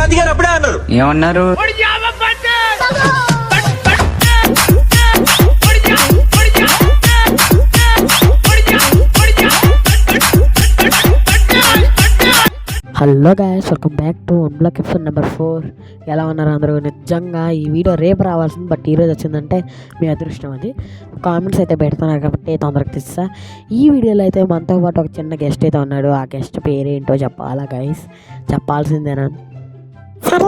గాంధీ గారు అప్పుడే అన్నారు. ఏమన్నారు? Hello guys welcome back to block episode number four ఎలా ఉన్నారు అందరూ? నిజంగా ఈ వీడియో రేపు రావాల్సింది బట్ ఈరోజు వచ్చిందంటే మీ అదృష్టం అది. కామెంట్స్ అయితే పెడుతున్నారు కాబట్టి తొందరగా తీస్తా. ఈ వీడియోలో అయితే మనతో పాటు ఒక చిన్న గెస్ట్ అయితే ఉన్నాడు. ఆ గెస్ట్ పేరేంటో చెప్పాలా గైస్ చెప్పాల్సిందేనా? పేరు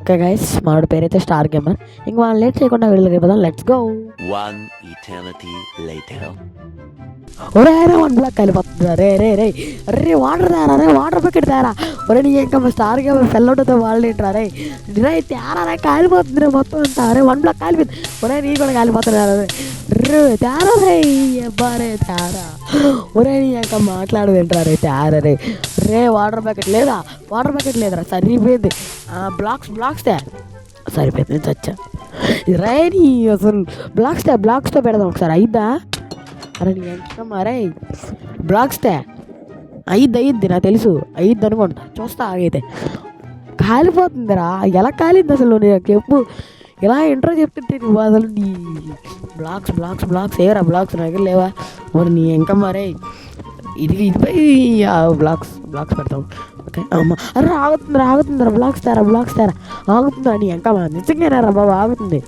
ఓకే గైస్ మనోడి పేరైతే స్టార్ గేమర్ ఇంక మనం లేట్ చేయకుండా వీడియోకి వెళ్ళిపోదాం. Let's go One eternity later. ఒరే రే వన్ బ్లాక్ కలిపోతుందా రే రే రే. రే వాటర్ తేరా రే వాటర్ బకెట్ తేరా. ఒరే నీ ఇంకా స్టార్ గేమ్ ఫెల్ అవుట్ వాళ్ళు ఏంట్రా రే. రే తేరా రే కాలిపోతుంది రే మొత్తం అంతా. రే వన్ బ్లాక్ కాలిపోతుంది. ఒరే నీ కూడా కాలిపోతున్నా రే. రే తేరా రే. అబ్బా రే తేరా. ఒరే నీ ఇంకా మాట్లాడదేంట్రా రే రే వాటర్ ప్యాకెట్ లేదా? వాటర్ ప్యాకెట్ లేదురా సరిపోయింది. బ్లాక్స్ బ్లాక్స్ తే. సరిపోయింది నేను చచ్చా. రే నీ అసలు బ్లాక్స్ తే బ్లాక్స్తో పెడదాం ఒకసారి అయిద్దా? అరే నీ ఎంత మరే బ్లాక్స్ తే. అయిద్ది అయ్యిద్ది నాకు తెలుసు. అయిద్ది అనుకుంటా. చూస్తా ఆగైతే. కాలిపోతుందిరా ఎలా కాలింది అసలు నేను చెప్పు. ఇలా ఇంట్రో చెప్తుంటే నువ్వు అసలు నీ బ్లాక్స్ బ్లాక్స్ బ్లాక్స్ ఏరా బ్లాక్స్ నాకు లేవా మరి నీ ఇంకా మరే. ఇది ఇదిపై బ్లాక్స్ బ్లాక్స్ పెడతాం. ఓకే? అమ్మ అరే ఆగుతుంది ఆగుతుందిరా బ్లాక్స్ తేరా బ్లాక్స్ తేరా. ఆగుతుందా నీ ఇంకా నిజంగానే రా బాబు ఆగుతుంది.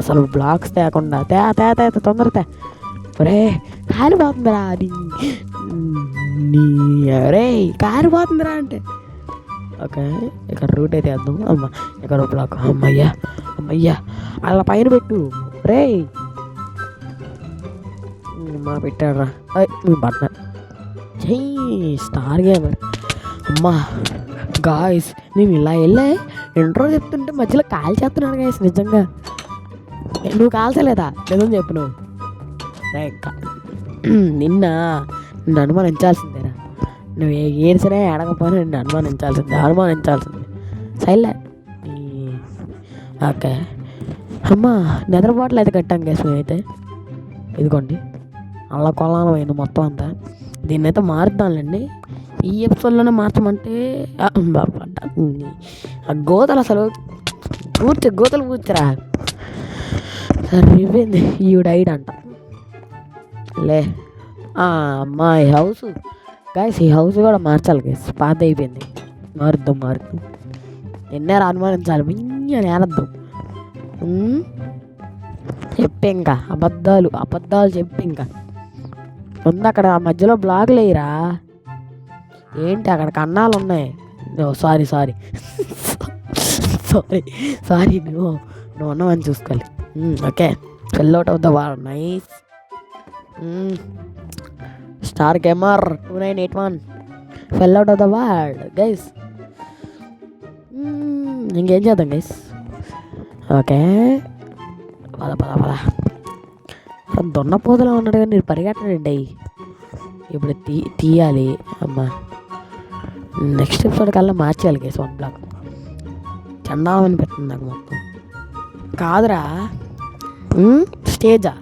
అసలు బ్లాక్స్ తేకుండా తే తే తే తొందర తే. ఒరే కాలిపోతుందిరా అది. నీ కారు కాలిపోతుందిరా అంటే. ఓకే? ఇక్కడ రూట్ అయితే వేద్దాం. అమ్మ ఇక్కడ బ్లాక్ అమ్మయ్యా అమ్మయ్యా అలా పైన పెట్టు. రే మా పెట్టాడరా. మీ బట్ట చెయ్యి స్టార్ గేమర్. అమ్మా గాయస్ నేను ఇలా వెళ్ళే ఇంట్రో చెప్తుంటే మధ్యలో కాల్ చేస్తున్నాను గాయస్ నిజంగా. నువ్వు కాల్చలేదా నిజం చెప్పు నువ్వు. రే, నిన్న నిన్ను అనుమానించాల్సిందేరా నువ్వు ఏ ఏడ్చినా ఏడకపోయినా నిన్ను అనుమానించాల్సిందే అనుమానించాల్సిందే. సైలే. ఓకే. అమ్మా నిద్రపోవట్లేదు అయితే కట్టాం గ్యాస్ మేమైతే. ఇదిగోండి. అల్ల కొలానం అయింది మొత్తం అంతా. దీన్ని అయితే మారుద్దాంలేండి. ఈ ఎపిసోడ్లోనే మార్చమంటే ఆ, ఆ గోతలు అసలు పూర్తి గోతలు పూర్తిరా. సరిపోయింది. ఈవిడ అంట. లే ఆ, మా ఈ హౌస్. గాయస్ ఈ హౌస్ కూడా మార్చాలి గైస్ పాత అయిపోయింది. మారుద్దాం మారుద్దాం. ఎన్నేరు అనుమానించాలి. మింగని ఏనద్దాం చెప్పి ఇంకా. అబద్ధాలు అబద్ధాలు చెప్పి ఇంకా. ఉంది అక్కడ ఆ మధ్యలో బ్లాక్ లేరా ఏంటి అక్కడ కన్నాలు ఉన్నాయి? Sorry sorry. సారీ సారీ నువ్వు నువ్వు ఉన్నావని చూసుకోవాలి. Okay. Fell out of the war nice star gamer two nine eight one fell out of the world guys ఇంకేం చేద్దాం గైస్ ఓకే. పద పద పద. అక్కడ దొన్న పోతలో ఉన్నాడు కానీ నేను పరిగెట్టనండి. ఇప్పుడు తీ తీయాలి. అమ్మా నెక్స్ట్ ఎపిసోడ్ కల్లా మార్చేయాలి కేసు వన్ బ్లాక్ చండాలని పెట్టింది నాకు మొత్తం. కాదురా. స్టేజా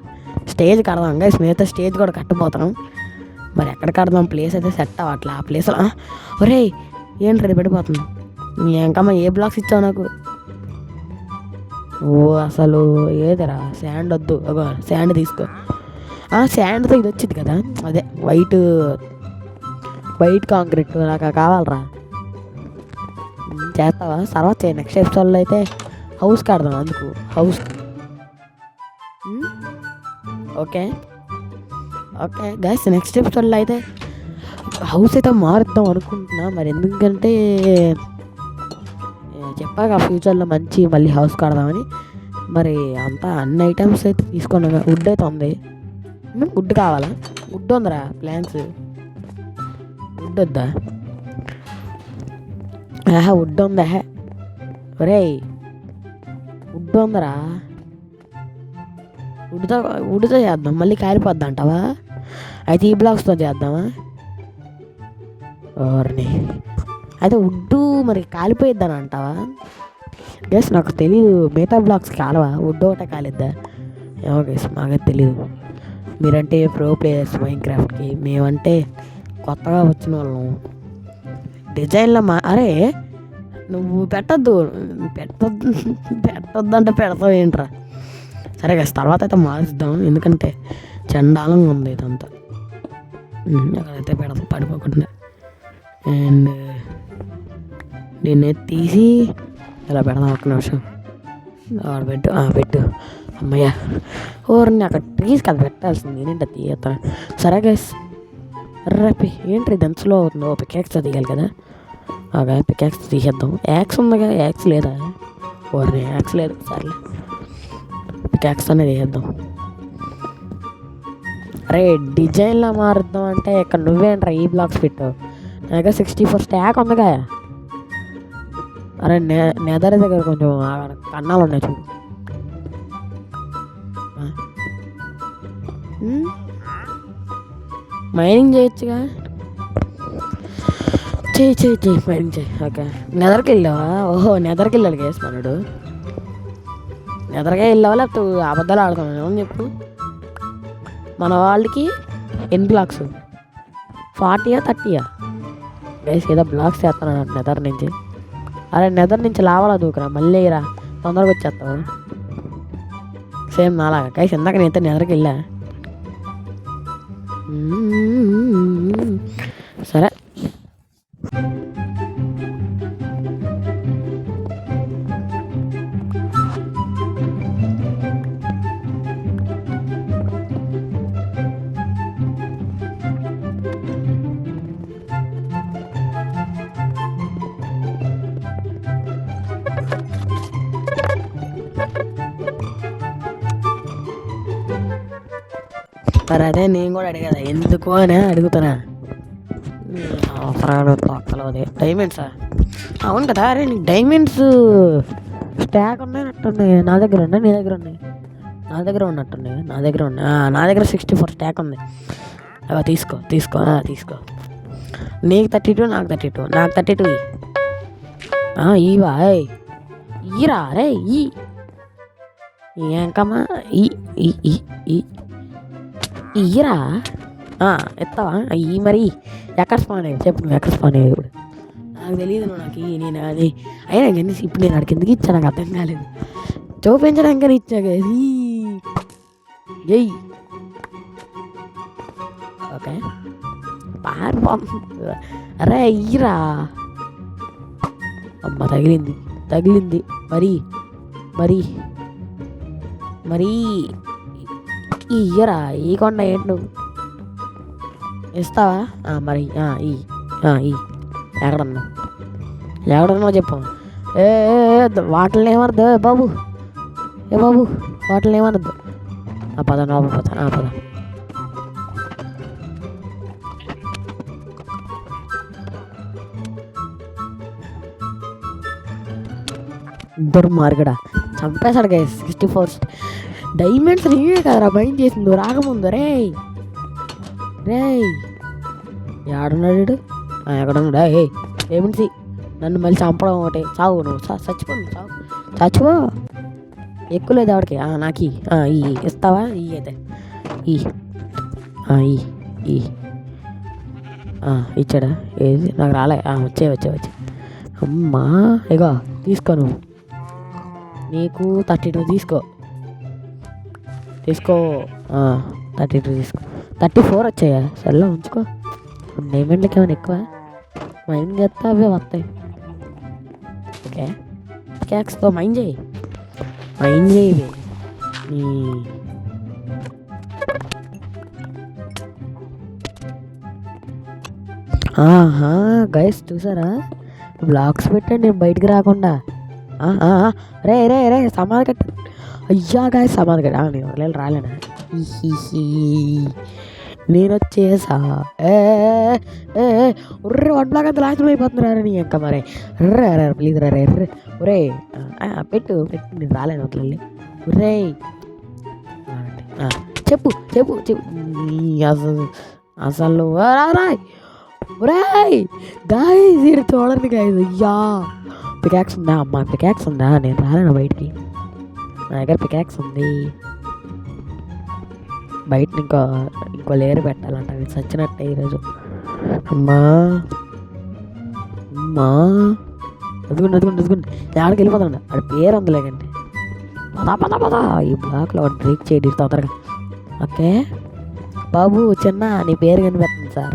స్టేజ్ కడదాం ఇంకా మిగతా స్టేజ్ కూడా కట్టబోతాం మరి ఎక్కడ కడదాం? ప్లేస్ అయితే సెట్ అవ్వట్లే? ఆ ప్లేస్లో ఒరే ఏంటి రెడీ పడిపోతుంది ఇంకమ్మా ఏ బ్లాక్స్ ఇచ్చావు నాకు? ఓ అసలు ఏదిరా శాండ్ వద్దు శాండ్ తీసుకో. ఆ శాండ్తో ఇది వచ్చింది కదా అదే వైట్ వైట్ కాంక్రీట్ నాకు కావాలరా. చేస్తావా? తర్వాత చేయి నెక్స్ట్ ఎపిసోడ్లో అయితే హౌస్ కడదాం అందుకు house okay. Okay guys next ఎపిసోడ్లో అయితే హౌస్ అయితే మారుద్దాం అనుకుంటున్నా మరి ఎందుకంటే ఏ, ఫ్యూచర్లో మంచి మళ్ళీ హౌస్ కడదామని. మరి అంతా అన్ని ఐటమ్స్ అయితే తీసుకున్నాను వుడ్ అయితే ఉంది. వుడ్ కావాలా? వుడ్ ఉందిరా ప్లాన్స్. వుడ్ వద్దా? ఆహా వుడ్ ఉందా. ఒరేయ్ వుడ్ ఉందరా. వుడ్తో వుడ్తో చేద్దాం. మళ్ళీ కాలిపోద్ది అంటావా? అయితే ఈ బ్లాక్స్తో చేద్దామా? ఓర్ని. అయితే వుడ్డు మరి కాలిపోయిద్దని అంటావా? గెస్ నాకు తెలియదు మిగతా బ్లాక్స్ కాలవా? వుడ్ ఒకటే కాలిద్దా? ఏమో గెస్ మాకే తెలియదు మీరంటే ప్రో ప్లేయర్స్ మైన్ క్రాఫ్ట్కి మేమంటే కొత్తగా వచ్చిన వాళ్ళం. డిజైన్లో మా అరే నువ్వు పెట్టద్దు. పెట్టద్దు. పెట్టొద్దు అంటే పెడతావు ఏంట్రా? సరే గైస్ తర్వాత అయితే మారుద్దాం. ఎందుకంటే చండాలంగా ఉంది ఇదంతా. అక్కడైతే పెడతాం పడిపోకుండా. అండ్ దీన్ని తీసి ఇలా పెడదాం ఒక్క నిమిషం? ఆడ పెట్టు ఆ, పెట్టు. అమ్మయ్య. ఓర్ని అక్కడ ట్రీస్ కదా పెట్టాల్సింది. ఏంటంటే తీయత సరే గైస్ రపి ఏంటి ఇది? స్లో అవుతుందో. పికాక్స్ తీయాలి కదా. అగా పికాక్స్ తీసేద్దాం. యాక్స్ ఉందిగా యాక్స్ లేదా? ఓర్ని యాక్స్ లేదు. సర్లే. పికాక్స్ అనేది తీసేద్దాం. అరే డిజైన్లో మారుద్దాం అంటే ఇక్కడ నువ్వేంట్రా ఈ బ్లాక్స్ పెట్టావు? నా దగ్గర సిక్స్టీ ఫోర్ స్టాక్ ఉందిగా. అరే నె నెదర్ దగ్గర కొంచెం కన్నాలు ఉన్నాయి చూడు. మైనింగ్ చేయొచ్చుగా? చేయి చేయి చేయి మైనింగ్ చేయి. ఓకే. నెదర్కి వెళ్ళావా? ఓహో నెదర్కి వెళ్ళాడు గేస్ మనడు. నెదరగా వెళ్ళావా? లేకపోతే అబద్ధాలు ఆడుతున్నావు ఏమని చెప్పు. మన వాళ్ళకి ఎన్ని బ్లాక్స్? ఫార్టీయా థర్టీయా? గైస్ ఏదో బ్లాక్స్ చేస్తున్నాను నెదర్ నుంచి. అరే నెదర్ నుంచి లావాలా దూకురా మళ్ళీ రా తొందరగా వచ్చేస్తావు? సేమ్ నాలాగా. కైస్ ఇందాక నేనైతే నెదర్కి వెళ్ళా. సరే. మరి అదే నేను కూడా అడిగేదా ఎందుకు అని అడుగుతున్నా. మ్మ్, అవసరాలు డైమండ్సా అవును కదా అరే నీకు డైమండ్స్ స్టాక్ ఉన్నాయన్నట్టున్నాయి. నా దగ్గర ఉన్నాయి నీ దగ్గర ఉన్నాయి. నా దగ్గర ఉన్నట్టున్నాయి నా దగ్గర ఉన్నాయి. ఆ, నా దగ్గర సిక్స్టీ ఫోర్ స్టాక్ ఉంది. అవి తీసుకో తీసుకో తీసుకో. నీకు థర్టీ టూ నాకు థర్టీ టూ నాకు థర్టీ టూ ఈవా ఈరా అరే ఈ ఏంకమ్మా? ఈ ఈ ఈ ఈ. ఇయ్యరా ఎత్తావా? ఈ మరి. ఎక్కడ స్పాన్ అయ్యి చెప్పు నువ్వు ఎక్కడ స్పాన్ అయ్యి ఇప్పుడు నాకు తెలియదు నాకు నేను అది. అయినా కానీ ఇప్పుడు నేను అడిగి ఎందుకు ఇచ్చా? నాకు అర్థం కాలేదు. చూపించడానికి ఇచ్చా జై ఓకే. పారిపోతుంది అరే ఇయ్యరా అమ్మ తగిలింది. తగిలింది. మరి. మరి. మరి. ఇయ్యరా ఈ కొండ ఏంటి నువ్వు? ఇస్తావా? మరి ఆ, ఈ ఈ ఎక్కడన్నా ఎక్కడన్నా చెప్పు. ఏ వాటిని ఏమనద్దు? బాబు. ఏ బాబు వాటిని ఏమనద్దు? ఆ పద లోపల పద ఆ పద. దుర్మార్గడా. చంపేశాడు గైస్ సిక్స్టీ ఫోర్ డైమండ్స్ నీవే కదరా? భయం చేసిందో. రాకముందు. రే రే ఏడున్నాడు ఎక్కడున్నాడా ఆ, ఎక్కడ ఏ ఏమిటి నన్ను మళ్ళీ చంపడం ఒకటి. చావు నువ్వు. చచ్చిపో చావు చచ్చిపో. ఎక్కువ లేదు ఆవిడకి. నాకు ఈ ఇస్తావా? ఈ అయితే. ఈ. ఈ ఈ. ఇచ్చాడా? ఏది? నాకు రాలే. వచ్చే వచ్చే వచ్చే. అమ్మా. ఇగో తీసుకో నువ్వు. నీకు థర్టీ టూ తీసుకో. తీసుకో. థర్టీ టూ తీసుకో. థర్టీ ఫోర్ వచ్చాయా? సర్లే ఉంచుకో. డైమండ్లకి ఏమైనా ఎక్కువ? మైండ్ చేస్తే అవే వస్తాయి. ఓకే. క్యాక్స్తో మైండ్ చేయి. మైండ్ చేయి నీ ఆహా గైస్ చూసారా? బ్లాక్స్ పెట్టండి నేను బయటికి రాకుండా. రే రే రే సమాధి కట్ట. అయ్యా గాయ సమాధి కదా నేను వదిలేదు రాలేనా? నేను వచ్చేసా. ఏ ఏ, వన్ బ్లాక్ అంత లాస్ట్ అయిపోతున్నా నీ ఇంకా మరి. రే రే ప్లీజ్ రే రే ఒరే పెట్టు పెట్టు నేను రాలేను వదిలే ఒరే. చెప్పు చెప్పు చెప్పు. నీ అసలు అసలు రాయ్ రాయ్ గాయ మీరు చూడండి గాయ్ అయ్యా. పికాక్స్ ఉందా అమ్మ? పికాక్స్ ఉందా? నేను రాలేను బయటికి? నా దగ్గర పికాక్స్ ఉంది. బయట ఇంకో ఇంకో లేరు పెట్టాలంట. నేను చచ్చినట్టే ఈరోజు. అమ్మా. అమ్మా. అదుగుండి అదుగుండి అదుగుండి. ఆడికి వెళ్ళిపోతాడు ఆడ పేరు అందులేకండి పదా పదా పదా. ఈ బ్లాక్లో వాడు బ్రేక్ చేయడం తొందరగా ఓకే? బాబు చిన్న నీ పేరు కనిపిస్తుంది సార్.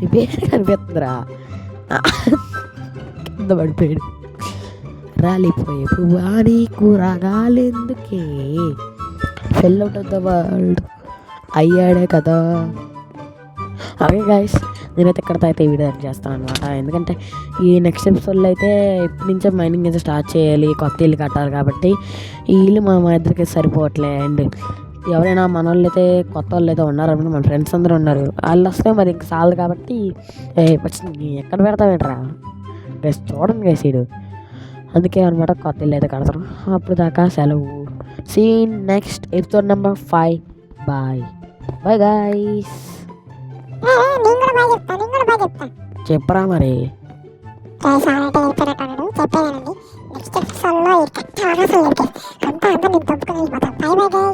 నీ పేరు కనిపిస్తుందిరా. కింద పడిపోయాడు. రాలిపోయే పువ్వా నీకు రాగాలెందుకే? Fell out of the world అయ్యాడే కదా. ఓకే గైస్ నేనైతే ఇక్కడితో అయితే వీడియో చేస్తాను అనమాట ఎందుకంటే ఈ నెక్స్ట్ ఎపిసోడ్లో అయితే ఇప్పటి నుంచే మైనింగ్ అయితే స్టార్ట్ చేయాలి కొత్త ఇల్లు కట్టాలి కాబట్టి ఈ ఇల్లు మా మా ఇద్దరికి సరిపోవట్లే. అండ్ ఎవరైనా మన వాళ్ళు అయితే కొత్త వాళ్ళు అయితే ఉన్నారనమాట మన ఫ్రెండ్స్ అందరూ ఉన్నారు. వాళ్ళు వస్తే మరి ఇంక చాలదు కాబట్టి ఏ ఎక్కడ పెడతావేంట్రా? గైస్ చూడండి గైస్ వీడు. అందుకే అనమాట కొత్త ఇల్లు అయితే కడతారు అప్పుడు దాకా సెలవు. See in next episode number five bye bye guys చెప్పరా మరి? గైస్ చెప్పేదానండి నెక్స్ట్ ఎపిసోడ్లో అంతా అంతా నేను తప్పుకొని వెళ్ళిపోతాను